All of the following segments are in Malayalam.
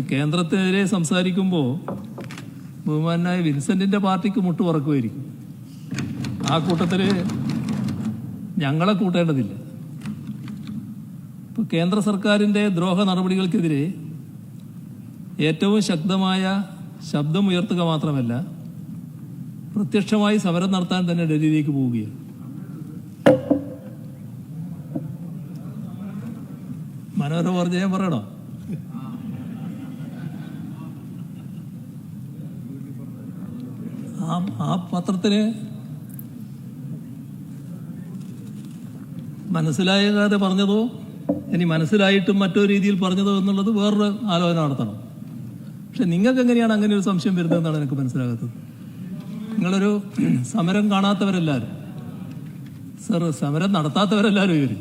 കേന്ദ്രത്തിനെതിരെ സംസാരിക്കുമ്പോൾ ബഹുമാനായ വിൻസെന്റിന്റെ പാർട്ടിക്ക് മുട്ട് ഉറക്കുമായിരിക്കും ആ കൂട്ടത്തിൽ ഞങ്ങളെ കൂട്ടേണ്ടതില്ല. ഇപ്പോൾ കേന്ദ്ര സർക്കാരിന്റെ ദ്രോഹ നടപടികൾക്കെതിരെ ഏറ്റവും ശക്തമായ ശബ്ദം ഉയർത്തുക മാത്രമല്ല പ്രത്യക്ഷമായി സമരം നടത്താൻ തന്നെ ഡൽഹിയിലേക്ക് പോവുകയാണ്. മനോഹര വർജയം പറയണോ? ആ ആ മനസ്സിലായ മനസ്സിലാകാതെ പറഞ്ഞതോ ഇനി മനസ്സിലായിട്ടും മറ്റൊരു രീതിയിൽ പറഞ്ഞതോ എന്നുള്ളത് വേറൊരു ആലോചന നടത്തണം. പക്ഷെ നിങ്ങൾക്ക് എങ്ങനെയാണ് അങ്ങനെ ഒരു സംശയം വരുന്നതെന്നാണ് എനിക്ക് മനസ്സിലാകാത്തത്. നിങ്ങളൊരു സമരം കാണാത്തവരെല്ലാവരും സർ സമരം നടത്താത്തവരെല്ലാവരും ഇവർ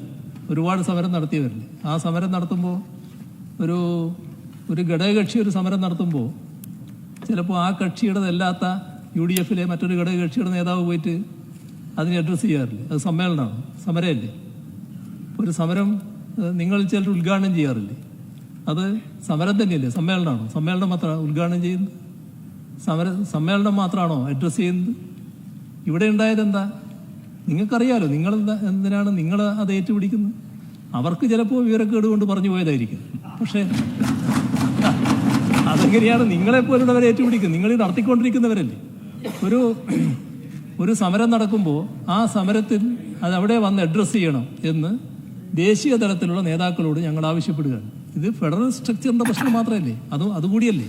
ഒരുപാട് സമരം നടത്തിയവരില്ലേ? ആ സമരം നടത്തുമ്പോൾ ഒരു ഒരു ഘടകകക്ഷി ഒരു സമരം നടത്തുമ്പോൾ ചിലപ്പോൾ ആ കക്ഷിയുടേതല്ലാത്ത യു ഡി എഫിലെ മറ്റൊരു ഘടകകക്ഷിയുടെ നേതാവ് പോയിട്ട് അതിനെ അഡ്രസ്സ് ചെയ്യാറില്ല? അത് സമ്മേളനമാണ്. സമരമല്ലേ? ഒരു സമരം നിങ്ങൾ ചിലർ ഉദ്ഘാടനം ചെയ്യാറില്ലേ? അത് സമരം തന്നെയല്ലേ? സമ്മേളനമാണോ? സമ്മേളനം മാത്രമാണ് ഉദ്ഘാടനം ചെയ്യുന്നത്? സമര സമ്മേളനം മാത്രമാണോ അഡ്രസ്സ് ചെയ്യുന്നത്? ഇവിടെ ഉണ്ടായത് എന്താ? നിങ്ങൾക്കറിയാലോ നിങ്ങൾ എന്താ എന്തിനാണ് നിങ്ങൾ അത് ഏറ്റുപിടിക്കുന്നത്? അവർക്ക് ചിലപ്പോൾ വിവരക്കേട് കൊണ്ട് പറഞ്ഞു പോയതായിരിക്കും. പക്ഷേ അതെങ്ങനെയാണ് നിങ്ങളെപ്പോലുള്ളവരെ ഏറ്റുപിടിക്കുന്നത്? നിങ്ങൾ നടത്തിക്കൊണ്ടിരിക്കുന്നവരല്ലേ? ഒരു ഒരു സമരം നടക്കുമ്പോൾ ആ സമരത്തിൽ അത് അവിടെ വന്ന് അഡ്രസ്സ് ചെയ്യണം എന്ന് ദേശീയ തലത്തിലുള്ള നേതാക്കളോട് ഞങ്ങൾ ആവശ്യപ്പെടുകയാണ്. ഇത് ഫെഡറൽ സ്ട്രക്ചറിന്റെ പ്രശ്നം മാത്രമല്ലേ? അത് അതുകൂടിയല്ലേ?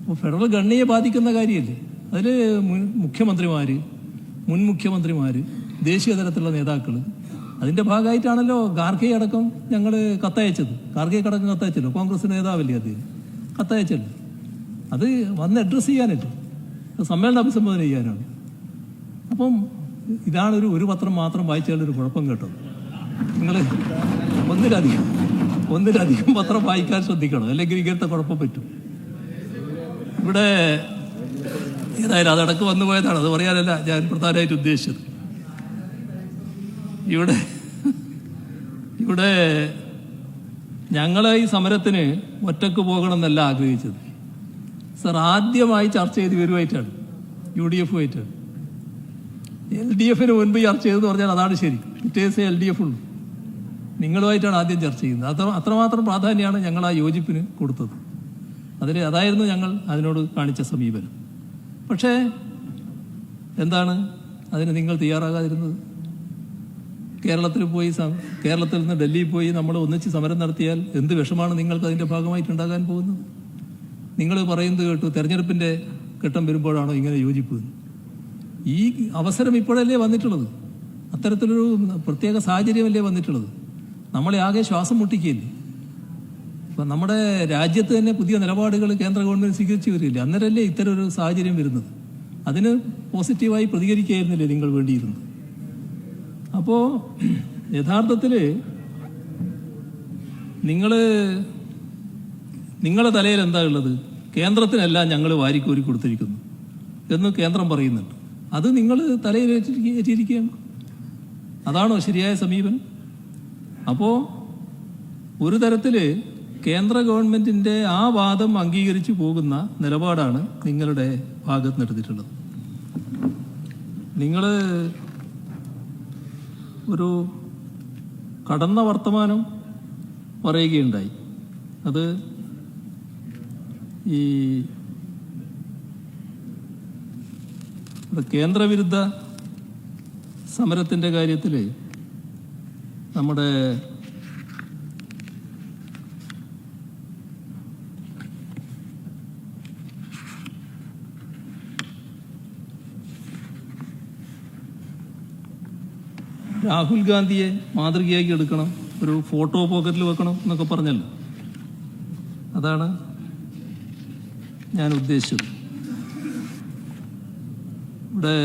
അപ്പോൾ ഫെഡറൽ ഗണ്ണിയെ ബാധിക്കുന്ന കാര്യമല്ലേ? അതിൽ മുഖ്യമന്ത്രിമാർ മുൻ മുഖ്യമന്ത്രിമാർ ദേശീയ തലത്തിലുള്ള നേതാക്കൾ അതിന്റെ ഭാഗമായിട്ടാണല്ലോ ഗാർഗെ അടക്കം ഞങ്ങൾ കത്തയച്ചത്. ഗാർഗെ അടക്കം കത്തയച്ചല്ലോ. കോൺഗ്രസ് നേതാവല്ലേ അദ്ദേഹം കത്തയച്ചല്ലോ. അത് വന്ന് അഡ്രസ്സ് ചെയ്യാനല്ലേ അത് സമ്മേളനം അഭിസംബോധന ചെയ്യാനാണ്. അപ്പം ഇതാണ് ഒരു ഒരു പത്രം മാത്രം വായിച്ചാൽ ഒരു കുഴപ്പം കേട്ടോ. നിങ്ങൾ ഒന്നിലധികം ഒന്നിലധികം പത്രം വായിക്കാൻ ശ്രദ്ധിക്കണം. അല്ലെങ്കിൽ ഇങ്ങനത്തെ കുഴപ്പം പറ്റും. ഇവിടെ ഏതായാലും അതടക്ക് വന്നു പോയതാണ്. അത് പറയാനല്ല ഞാൻ പ്രധാനമായിട്ട് ഉദ്ദേശിച്ചത്. ഇവിടെ ഇവിടെ ഞങ്ങളെ ഈ സമരത്തിന് ഒറ്റയ്ക്ക് പോകണമെന്നല്ല ആഗ്രഹിച്ചത്. സർ ആദ്യമായി ചർച്ച ചെയ്ത് ഇവരുമായിട്ടാണ് യു ഡി എഫുമായിട്ടാണ് എൽ ഡി എഫിന് മുൻപ് ചർച്ച ചെയ്തെന്ന് പറഞ്ഞാൽ അതാണ് ശരി. പിറ്റേ ദിവസം എൽ ഡി എഫ് ഉള്ളൂ. നിങ്ങളുമായിട്ടാണ് ആദ്യം ചർച്ച ചെയ്യുന്നത്. അത്ര അത്രമാത്രം പ്രാധാന്യമാണ് ഞങ്ങൾ ആ യോജിപ്പിന് കൊടുത്തത്. അതിൽ അതായിരുന്നു ഞങ്ങൾ അതിനോട് കാണിച്ച സമീപനം. പക്ഷേ എന്താണ് അതിന് നിങ്ങൾ തയ്യാറാകാതിരുന്നത്? കേരളത്തിൽ പോയി കേരളത്തിൽ നിന്ന് ഡൽഹിയിൽ പോയി നമ്മൾ ഒന്നിച്ച് സമരം നടത്തിയാൽ എന്ത് വിഷമാണ് നിങ്ങൾക്ക് അതിന്റെ ഭാഗമായിട്ടുണ്ടാകാൻ പോകുന്നത്? നിങ്ങൾ പറയുന്നത് കേട്ടു തെരഞ്ഞെടുപ്പിന്റെ ഘട്ടം വരുമ്പോഴാണോ ഇങ്ങനെ യോജിപ്പ്? ഈ അവസരം ഇപ്പോഴല്ലേ വന്നിട്ടുള്ളത്? അത്തരത്തിലൊരു പ്രത്യേക സാഹചര്യമല്ലേ വന്നിട്ടുള്ളത്? നമ്മളെ ആകെ ശ്വാസം മുട്ടിക്കുകയില്ലേ? ഇപ്പം നമ്മുടെ രാജ്യത്ത് തന്നെ പുതിയ നിലപാടുകൾ കേന്ദ്ര ഗവൺമെന്റ് സ്വീകരിച്ചു വരില്ല അന്നേരമല്ലേ ഇത്തരം ഒരു സാഹചര്യം വരുന്നത്. അതിന് പോസിറ്റീവായി പ്രതികരിക്കുകയായിരുന്നില്ലേ നിങ്ങൾ വേണ്ടിയിരുന്നത്? അപ്പോൾ യഥാർത്ഥത്തിൽ നിങ്ങൾ നിങ്ങളുടെ തലയിൽ എന്താ ഉള്ളത്? കേന്ദ്രത്തിനെല്ലാം ഞങ്ങൾ വാരിക്കോരി കൊടുത്തിരിക്കുന്നു എന്ന് കേന്ദ്രം പറയുന്നുണ്ട്. അത് നിങ്ങൾ തലയിൽ ഏറ്റിരിക്ക- ഏറ്റിരിക്കുകയാണ് അതാണോ ശരിയായ സമീപനം? അപ്പോൾ ഒരു തരത്തിൽ കേന്ദ്ര ഗവൺമെന്റിന്റെ ആ വാദം അംഗീകരിച്ചു പോകുന്ന നിലപാടാണ് നിങ്ങളുടെ ഭാഗത്ത് നിന്നെടുത്തിട്ടുള്ളത് നിങ്ങൾ ഒരു കടന്ന വർത്തമാനം പറയുകയുണ്ടായി. അത് ഈ കേന്ദ്രവിരുദ്ധ സമരത്തിന്റെ കാര്യത്തിൽ നമ്മുടെ രാഹുൽ ഗാന്ധിയെ മാതൃകയാക്കി എടുക്കണം. ഒരു ഫോട്ടോ പോക്കറ്റിൽ വെക്കണം എന്നൊക്കെ പറഞ്ഞല്ലോ. അതാണ് ഞാൻ ഉദ്ദേശിച്ചത്. ഇവിടെ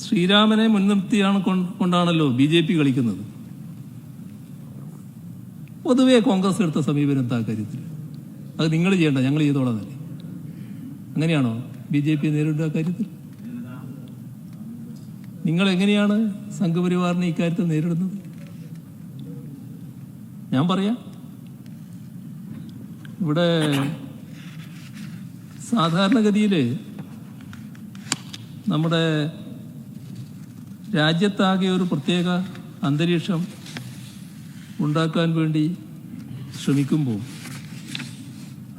ശ്രീരാമനെ മുൻനിർത്തിയാണ് കൊണ്ടാണല്ലോ ബി ജെ പി കളിക്കുന്നത്. പൊതുവെ കോൺഗ്രസ് എടുത്ത സമീപനം എന്താ കാര്യത്തിൽ? അത് നിങ്ങൾ ചെയ്യണ്ട ഞങ്ങൾ ചെയ്തോളാം തന്നെ. അങ്ങനെയാണോ ബി ജെ പി നേരിടുക കാര്യത്തിൽ? നിങ്ങൾ എങ്ങനെയാണ് സംഘപരിവാറിനെ ഇക്കാര്യത്തിൽ നേരിടുന്നത്? ഞാൻ പറയാം. ഇവിടെ സാധാരണഗതിയിൽ നമ്മുടെ രാജ്യത്താകെ ഒരു പ്രത്യേക അന്തരീക്ഷം ഉണ്ടാക്കാൻ വേണ്ടി ശ്രമിക്കുമ്പോൾ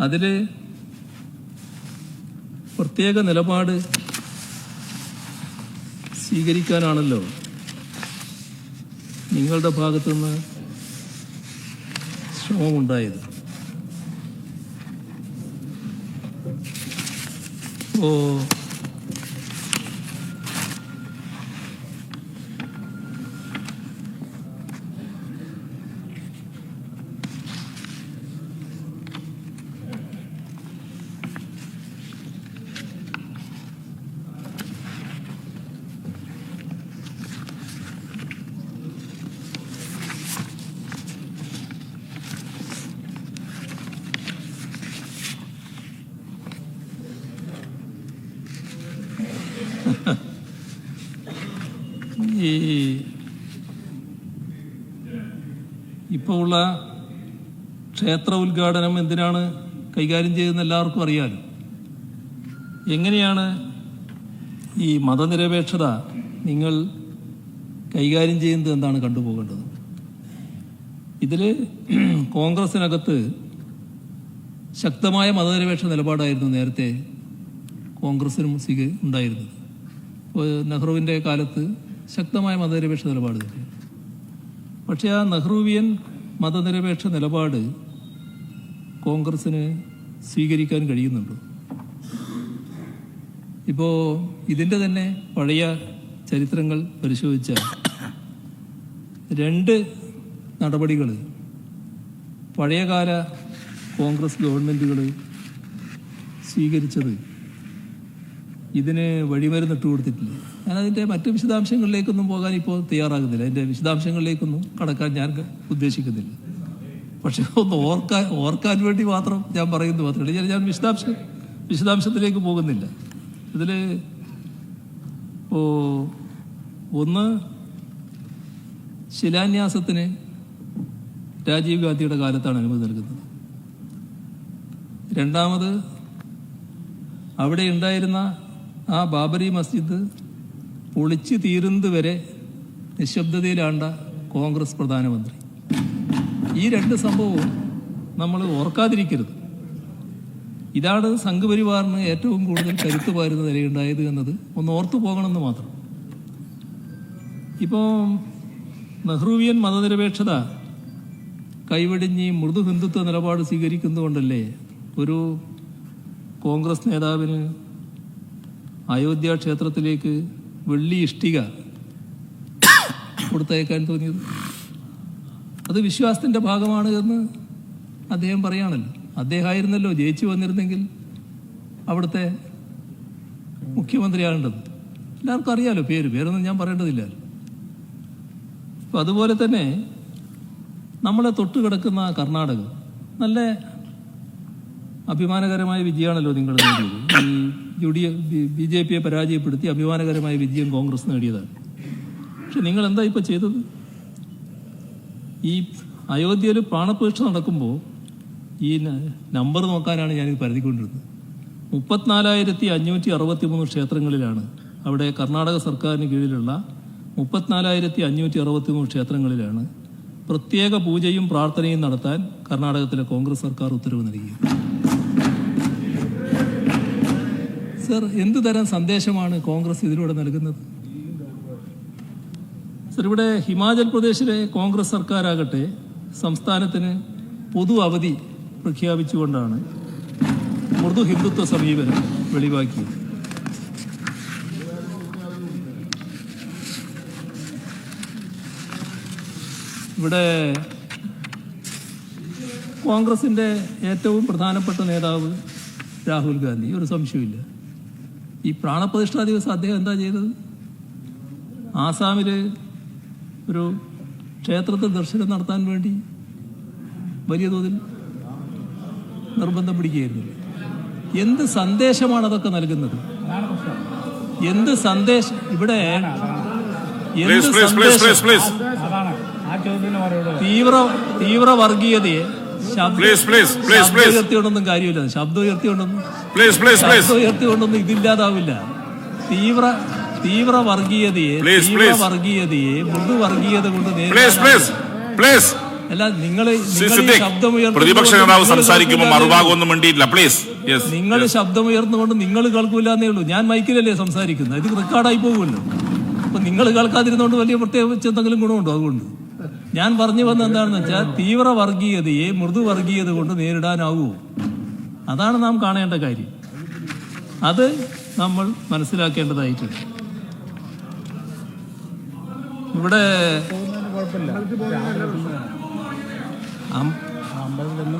അതിൽ പ്രത്യേക നിലപാട് സ്വീകരിക്കാനാണല്ലോ നിങ്ങളുടെ ഭാഗത്തുനിന്ന് ശ്രമമുണ്ടായത്. ഓ ഈ ഇപ്പോൾ ഉള്ള ക്ഷേത്ര ഉദ്ഘാടനം എന്തിനാണ് കൈകാര്യം ചെയ്യുന്ന എല്ലാവർക്കും അറിയാലോ എങ്ങനെയാണ് ഈ മതനിരപേക്ഷത നിങ്ങൾ കൈകാര്യം ചെയ്യുന്നത് എന്താണ് കണ്ടുപോകേണ്ടത്. ഇതിൽ കോൺഗ്രസിനകത്ത് ശക്തമായ മതനിരപേക്ഷ നിലപാടായിരുന്നു നേരത്തെ കോൺഗ്രസിനും സ്വീക ഉണ്ടായിരുന്നത്. നെഹ്റുവിന്റെ കാലത്ത് ശക്തമായ മതനിരപേക്ഷ നിലപാട് പക്ഷേ ആ നെഹ്റുവിയൻ മതനിരപേക്ഷ നിലപാട് കോൺഗ്രസ്സിന് സ്വീകരിക്കാൻ കഴിയുന്നുണ്ടോ? ഇപ്പോൾ ഇതിന്റെ തന്നെ പഴയ ചരിത്രങ്ങൾ പരിശോധിച്ചാൽ രണ്ട് നടപടികൾ പഴയകാല കോൺഗ്രസ് ഗവൺമെന്റുകൾ സ്വീകരിച്ചത് ഇതിന് വഴിമരുന്നിട്ട് കൊടുത്തിട്ടില്ല. ഞാൻ അതിന്റെ മറ്റു വിശദാംശങ്ങളിലേക്കൊന്നും പോകാൻ ഇപ്പോൾ തയ്യാറാകുന്നില്ല. അതിന്റെ വിശദാംശങ്ങളിലേക്കൊന്നും കടക്കാൻ ഞാൻ ഉദ്ദേശിക്കുന്നില്ല. പക്ഷെ ഒന്ന് ഓർക്കാൻ ഓർക്കാൻ വേണ്ടി മാത്രം ഞാൻ പറയുന്നത് മാത്രമല്ല ഞാൻ- ഞാൻ വിശദാംശം വിശദാംശത്തിലേക്ക് പോകുന്നില്ല. ഇതിൽ ഓ ഒന്ന് ശിലാന്യാസത്തിന് രാജീവ് ഗാന്ധിയുടെ കാലത്താണ് അനുമതി നൽകുന്നത്. രണ്ടാമത് അവിടെ ഉണ്ടായിരുന്ന ആ ബാബരി മസ്ജിദ് പൊളിച്ചു തീരുന്നത് വരെ നിശബ്ദതയിലാണ്ട കോൺഗ്രസ് പ്രധാനമന്ത്രി. ഈ രണ്ട് സംഭവവും നമ്മൾ ഓർക്കാതിരിക്കരുത്. ഇതാണ് സംഘപരിവാറിന് ഏറ്റവും കൂടുതൽ കരുത്ത് പാരുന്ന നിലയുണ്ടായത് എന്നത് ഒന്ന് ഓർത്തു പോകണമെന്ന് മാത്രം. ഇപ്പോൾ നെഹ്റുവിയൻ മതനിരപേക്ഷത കൈവെടിഞ്ഞ് മൃദു ഹിന്ദുത്വ നിലപാട് സ്വീകരിക്കുന്നതുകൊണ്ടല്ലേ ഒരു കോൺഗ്രസ് നേതാവിന് അയോധ്യ ക്ഷേത്രത്തിലേക്ക് വെള്ളി ഇഷ്ടിക കൊടുത്തയക്കാൻ തോന്നിയത്. അത് വിശ്വാസത്തിന്റെ ഭാഗമാണ് എന്ന് അദ്ദേഹം പറയുകയാണല്ലോ അദ്ദേഹമായിരുന്നല്ലോ ജയിച്ചു വന്നിരുന്നെങ്കിൽ അവിടുത്തെ മുഖ്യമന്ത്രിയാകേണ്ടത്. എല്ലാവർക്കും അറിയാലോ പേര് പേരൊന്നും ഞാൻ പറയേണ്ടതില്ല. അപ്പം അതുപോലെ തന്നെ നമ്മളെ തൊട്ട് കിടക്കുന്ന കർണാടക നല്ല അഭിമാനകരമായ വിജയമാണല്ലോ നിങ്ങൾ നേടിയത്. ഈ യു ഡി ബി ജെ പിയെ പരാജയപ്പെടുത്തി അഭിമാനകരമായ വിജയം കോൺഗ്രസ് നേടിയതാണ്. പക്ഷെ നിങ്ങൾ എന്താ ഇപ്പൊ ചെയ്തത്? ഈ അയോധ്യയിൽ പ്രാണപ്രതിഷ്ഠ നടക്കുമ്പോൾ ഈ നമ്പർ നോക്കാനാണ് ഞാനിത് പരതിക്കൊണ്ടിരുന്നത്. മുപ്പത്തിനാലായിരത്തി അഞ്ഞൂറ്റി അറുപത്തി മൂന്ന് ക്ഷേത്രങ്ങളിലാണ് അവിടെ കർണാടക സർക്കാരിന് കീഴിലുള്ള മുപ്പത്തിനാലായിരത്തി അഞ്ഞൂറ്റി അറുപത്തി മൂന്ന് ക്ഷേത്രങ്ങളിലാണ് പ്രത്യേക പൂജയും പ്രാർത്ഥനയും നടത്താൻ കർണാടകത്തിലെ കോൺഗ്രസ് സർക്കാർ ഉത്തരവ് നൽകി സർ എന്ത് തരം സന്ദേശമാണ് കോൺഗ്രസ് ഇതിലൂടെ നൽകുന്നത്? സർ ഇവിടെ ഹിമാചൽ പ്രദേശിലെ കോൺഗ്രസ് സർക്കാരാകട്ടെ സംസ്ഥാനത്തിന് പൊതു അവധി പ്രഖ്യാപിച്ചുകൊണ്ടാണ് മൃദു ഹിന്ദുത്വ സമീപനം വെളിവാക്കിയത്. ഇവിടെ കോൺഗ്രസിന്റെ ഏറ്റവും പ്രധാനപ്പെട്ട നേതാവ് രാഹുൽ ഗാന്ധി ഒരു സംശയമില്ല ഈ പ്രാണപ്രതിഷ്ഠാ ദിവസം അദ്ദേഹം എന്താ ചെയ്തത്? ആസാമിൽ ഒരു ക്ഷേത്രത്തിൽ ദർശനം നടത്താൻ വേണ്ടി വലിയ തോതിൽ നിർബന്ധം പിടിക്കുകയായിരുന്നു എന്ത് സന്ദേശമാണ് അതൊക്കെ നൽകുന്നത്? എന്ത് സന്ദേശം ഇവിടെ എന്ത് സന്ദേശം? തീവ്ര തീവ്ര വർഗീയതയെ ശബ്ദം. ഉയർത്തിയോണ്ടൊന്നും കാര്യമില്ല. ശബ്ദം ഉയർത്തിയോണ്ടൊന്നും ശബ്ദം ഉയർത്തിക്കൊണ്ടൊന്നും ഇതില്ലാതാവില്ല. തീവ്ര തീവ്ര വർഗീയതയെ തീവ്ര. വർഗീയതയെ മൃദു വർഗീയത കൊണ്ട് അല്ല നിങ്ങൾ പ്രതിപക്ഷ നേതാവ് സംസാരിക്കുമ്പോൾ മറുഭാഗം ഒന്നും വേണ്ടിയില്ല പ്ലീസ് നിങ്ങൾ ശബ്ദം ഉയർന്നുകൊണ്ട് നിങ്ങൾ കേൾക്കൂല എന്നേ ഉള്ളൂ. ഞാൻ മൈക്കിലല്ലേ സംസാരിക്കുന്നത്. ഇത് റെക്കോർഡായി പോകുമല്ലോ. അപ്പൊ നിങ്ങൾ കേൾക്കാതിരുന്നോണ്ട് വലിയ പ്രത്യേകിച്ച് എന്തെങ്കിലും ഗുണമുണ്ടോ അതുകൊണ്ട്? ഞാൻ പറഞ്ഞു വന്ന എന്താണെന്ന് വെച്ചാൽ തീവ്ര വർഗീയതയെ മൃദു വർഗീയത കൊണ്ട് നേരിടാനാവൂ. അതാണ് നാം കാണേണ്ട കാര്യം. അത് നമ്മൾ മനസ്സിലാക്കേണ്ടതായിട്ടുണ്ട്. ഇവിടെ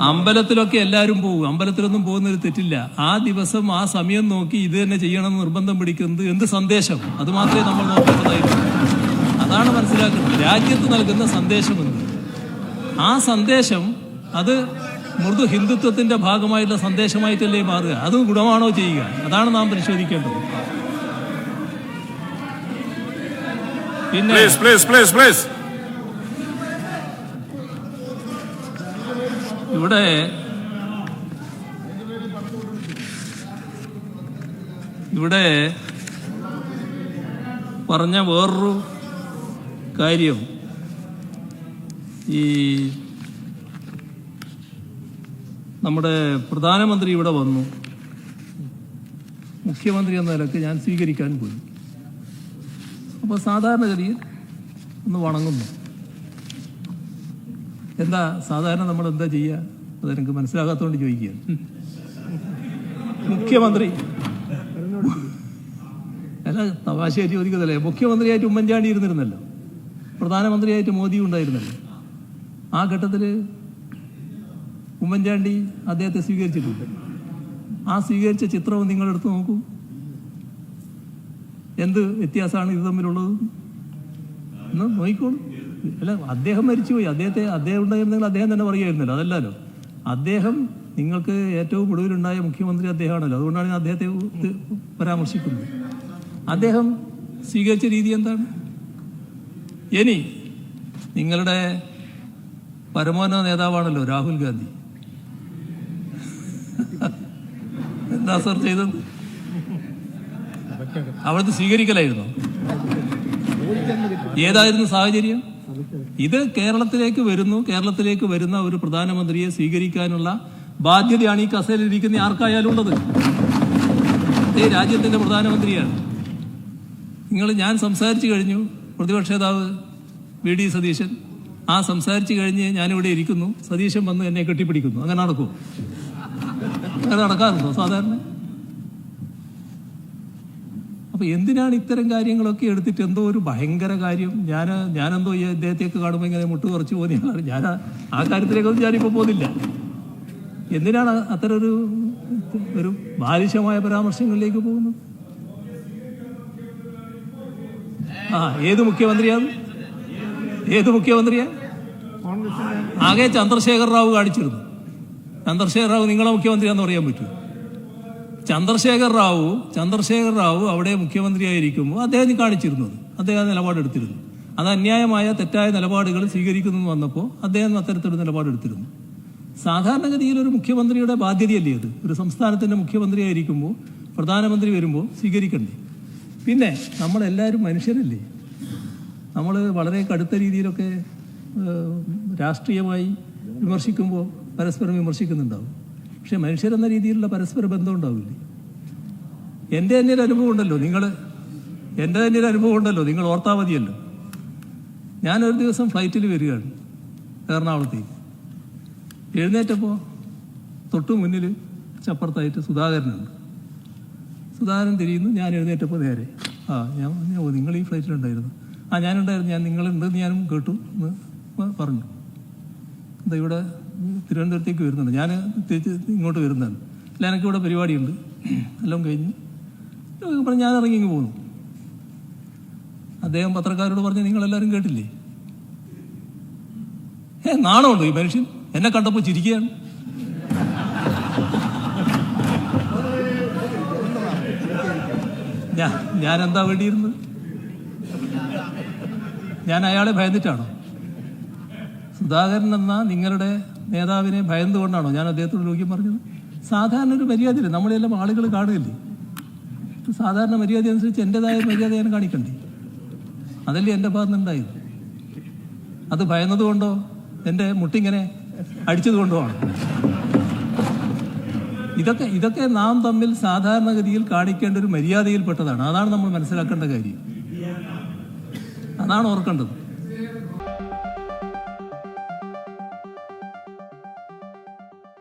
അമ്പലത്തിലൊക്കെ എല്ലാവരും പോകും. അമ്പലത്തിലൊന്നും പോകുന്നൊരു തെറ്റില്ല. ആ ദിവസം ആ സമയം നോക്കി ഇത് തന്നെ ചെയ്യണമെന്ന് നിർബന്ധം പിടിക്കുന്നത് എന്ത് സന്ദേശം? അത് മാത്രമേ നമ്മൾ നോക്കേണ്ടതായിട്ടുള്ളൂ അതാണ് മനസ്സിലാക്കുന്നത്. രാജ്യത്ത് നൽകുന്ന സന്ദേശമെന്ന്. ആ സന്ദേശം അത് മൃദു ഹിന്ദുത്വത്തിന്റെ ഭാഗമായിട്ടുള്ള സന്ദേശമായിട്ടല്ലേ മാറുക? അത് ഗുണമാണോ ചെയ്യുക? അതാണ് നാം പരിശോധിക്കേണ്ടത്. പിന്നെ ഇവിടെ ഇവിടെ പറഞ്ഞ വേറൊരു കാര്യം ഈ നമ്മുടെ പ്രധാനമന്ത്രി ഇവിടെ വന്നു. മുഖ്യമന്ത്രി എന്ന നിലയ്ക്ക് ഞാൻ സ്വീകരിക്കാൻ പോയി. അപ്പോൾ സാധാരണഗതിയിൽ ഒന്ന് വണങ്ങുന്നു. എന്താ സാധാരണ നമ്മൾ എന്താ ചെയ്യുക അതെനിക്ക് മനസ്സിലാകാത്തതുകൊണ്ട് ചോദിക്കുക മുഖ്യമന്ത്രി. അല്ല തമാശയായിട്ട് ചോദിക്കുന്നതല്ലേ മുഖ്യമന്ത്രിയായിട്ട് ഉമ്മൻചാണ്ടി ഇരുന്നിരുന്നല്ലോ. പ്രധാനമന്ത്രിയായിട്ട് മോദി ഉണ്ടായിരുന്നല്ലോ. ആ ഘട്ടത്തിൽ ഉമ്മൻചാണ്ടി അദ്ദേഹത്തെ സ്വീകരിച്ചിട്ടുണ്ട്. ആ സ്വീകരിച്ച ചിത്രവും നിങ്ങൾ എടുത്തു നോക്കൂ. എന്ത് വ്യത്യാസമാണ് ഇത് തമ്മിലുള്ളത്? എന്ന് നോക്കിക്കോളൂ. അല്ല അദ്ദേഹം മരിച്ചുപോയി. അദ്ദേഹത്തെ അദ്ദേഹം ഉണ്ടായിരുന്നെങ്കിൽ അദ്ദേഹം തന്നെ പറയുമായിരുന്നല്ലോ. അതല്ലല്ലോ. അദ്ദേഹം നിങ്ങൾക്ക് ഏറ്റവും ഒടുവിലുണ്ടായ മുഖ്യമന്ത്രി അദ്ദേഹമാണല്ലോ. അതുകൊണ്ടാണ് ഞാൻ അദ്ദേഹത്തെ പരാമർശിക്കുന്നത്. അദ്ദേഹം സ്വീകരിച്ച രീതി എന്താണ്? ഇനി നിങ്ങളുടെ പരമോന്നത നേതാവാണല്ലോ രാഹുൽ ഗാന്ധി. എന്താ സർ ചെയ്തത്? അവിടുത്തെ സ്വീകരിക്കലായിരുന്നു? ഏതായിരുന്നു സാഹചര്യം? ഇത് കേരളത്തിലേക്ക് വരുന്നു. കേരളത്തിലേക്ക് വരുന്ന ഒരു പ്രധാനമന്ത്രിയെ സ്വീകരിക്കാനുള്ള ബാധ്യതയാണ് ഈ കസേലിരിക്കുന്ന ആർക്കായാലും ഉള്ളത്? ഈ രാജ്യത്തിന്റെ പ്രധാനമന്ത്രിയാണ്. നിങ്ങൾ ഞാൻ സംസാരിച്ചു കഴിഞ്ഞു. പ്രതിപക്ഷ നേതാവ് വി ഡി സതീശൻ ആ സംസാരിച്ചു കഴിഞ്ഞ് ഞാനിവിടെ ഇരിക്കുന്നു. സതീശൻ വന്ന് എന്നെ കെട്ടിപ്പിടിക്കുന്നു. അങ്ങനെ നടക്കുമോ അങ്ങനെ നടക്കാറുണ്ടോ സാധാരണ? അപ്പൊ എന്തിനാണ് ഇത്തരം കാര്യങ്ങളൊക്കെ എടുത്തിട്ട് എന്തോ ഒരു ഭയങ്കര കാര്യം? ഞാൻ ഞാനെന്തോ ഈ അദ്ദേഹത്തെയൊക്കെ കാണുമ്പോൾ ഇങ്ങനെ മുട്ട് കുറച്ച് പോകുന്ന ഞാൻ ആ- ആ കാര്യത്തിലേക്കൊന്നും ഞാനിപ്പോൾ പോകുന്നില്ല. എന്തിനാണ് അത്ര ഒരു ഒരു ബാലിശമായ പരാമർശങ്ങളിലേക്ക് പോകുന്നത്? ആ ഏത് മുഖ്യമന്ത്രിയാണ്? ഏത് മുഖ്യമന്ത്രിയാ? ആകെ ചന്ദ്രശേഖർ റാവു കാണിച്ചിരുന്നു. ചന്ദ്രശേഖർ റാവു നിങ്ങളെ മുഖ്യമന്ത്രിയാന്ന് പറയാൻ പറ്റൂ. ചന്ദ്രശേഖർ റാവു ചന്ദ്രശേഖർ റാവു അവിടെ മുഖ്യമന്ത്രിയായിരിക്കുമ്പോൾ അദ്ദേഹം കാണിച്ചിരുന്നത്. അദ്ദേഹം നിലപാടെടുത്തിരുന്നു. അത് അന്യായമായ തെറ്റായ നിലപാടുകൾ സ്വീകരിക്കുന്നു വന്നപ്പോൾ അദ്ദേഹം അത്തരത്തിലൊരു നിലപാടെടുത്തിരുന്നു. സാധാരണഗതിയിൽ ഒരു മുഖ്യമന്ത്രിയുടെ ബാധ്യതയല്ലേ അത്? ഒരു സംസ്ഥാനത്തിന്റെ മുഖ്യമന്ത്രിയായിരിക്കുമ്പോൾ പ്രധാനമന്ത്രി വരുമ്പോൾ സ്വീകരിക്കണ്ടേ? പിന്നെ നമ്മളെല്ലാവരും മനുഷ്യരല്ലേ? നമ്മൾ വളരെ കടുത്ത രീതിയിലൊക്കെ രാഷ്ട്രീയമായി വിമർശിക്കുമ്പോൾ പരസ്പരം വിമർശിക്കുന്നുണ്ടാവും. പക്ഷേ മനുഷ്യരെന്ന രീതിയിലുള്ള പരസ്പര ബന്ധം ഉണ്ടാവില്ലേ? എന്റെ തന്നെ ഒരു അനുഭവം ഉണ്ടല്ലോ നിങ്ങൾ എന്റെ തന്നെ ഒരു അനുഭവം ഉണ്ടല്ലോ നിങ്ങൾ ഓർത്താൽ മതിയല്ലോ. ഞാനൊരു ദിവസം ഫ്ലൈറ്റിൽ വരികയാണ് എറണാകുളത്തേക്ക്. എഴുന്നേറ്റപ്പോൾ തൊട്ടു മുന്നിൽ ചപ്പുറത്തായിട്ട് സുധാകരനുണ്ട്. സുധാകരൻ തിരിയുന്നു. ഞാൻ എഴുന്നേറ്റപ്പോൾ നേരെ ആ ഞാൻ നിങ്ങൾ ഈ ഫ്ലൈറ്റിലുണ്ടായിരുന്നു ആ ഞാനുണ്ടായിരുന്നു. ഞാൻ നിങ്ങളുണ്ടെന്ന് ഞാനും കേട്ടു എന്ന് പറഞ്ഞു. എന്താ ഇവിടെ തിരുവനന്തപുരത്തേക്ക് വരുന്നുണ്ട്. ഞാൻ തിരിച്ച് ഇങ്ങോട്ട് വരുന്നതാണ്. അല്ല എനിക്കിവിടെ പരിപാടിയുണ്ട്. എല്ലാം കഴിഞ്ഞ് പറഞ്ഞ് ഞാൻ ഇറങ്ങി ഇങ്ങ് പോകുന്നു അദ്ദേഹം പത്രക്കാരോട് പറഞ്ഞ് നിങ്ങളെല്ലാവരും കേട്ടില്ലേ? ഏ നാണമുണ്ടോ ഈ മനുഷ്യൻ? എന്നെ കണ്ടപ്പോൾ ചിരിക്കുകയാണ്. ഞാൻ ഞാൻ എന്താ വേണ്ടിയിരുന്നത്? ഞാൻ അയാളെ ഭയന്നിട്ടാണോ? സുധാകരൻ എന്ന നിങ്ങളുടെ നേതാവിനെ ഭയന്നുകൊണ്ടാണോ ഞാൻ അദ്ദേഹത്തോട് യോഗ്യം പറഞ്ഞത്? സാധാരണ ഒരു മര്യാദയില്ല. നമ്മളെല്ലാം ആളുകൾ കാണുകയില്ലേ? സാധാരണ മര്യാദ അനുസരിച്ച് എന്റെതായ മര്യാദ ഞാൻ കാണിക്കണ്ടേ? അതല്ലേ എന്റെ ഭാഗത്തുനിന്നുണ്ടായത് അത് ഭയന്നതുകൊണ്ടോ? എന്റെ മുട്ടിങ്ങനെ അടിച്ചത് കൊണ്ടോ ആണ്? ഇതൊക്കെ ഇതൊക്കെ നാം തമ്മിൽ സാധാരണഗതിയിൽ കാണിക്കേണ്ട ഒരു മര്യാദയിൽപ്പെട്ടതാണ്. അതാണ് നമ്മൾ മനസ്സിലാക്കേണ്ട കാര്യം. അതാണ് ഓർക്കേണ്ടത്.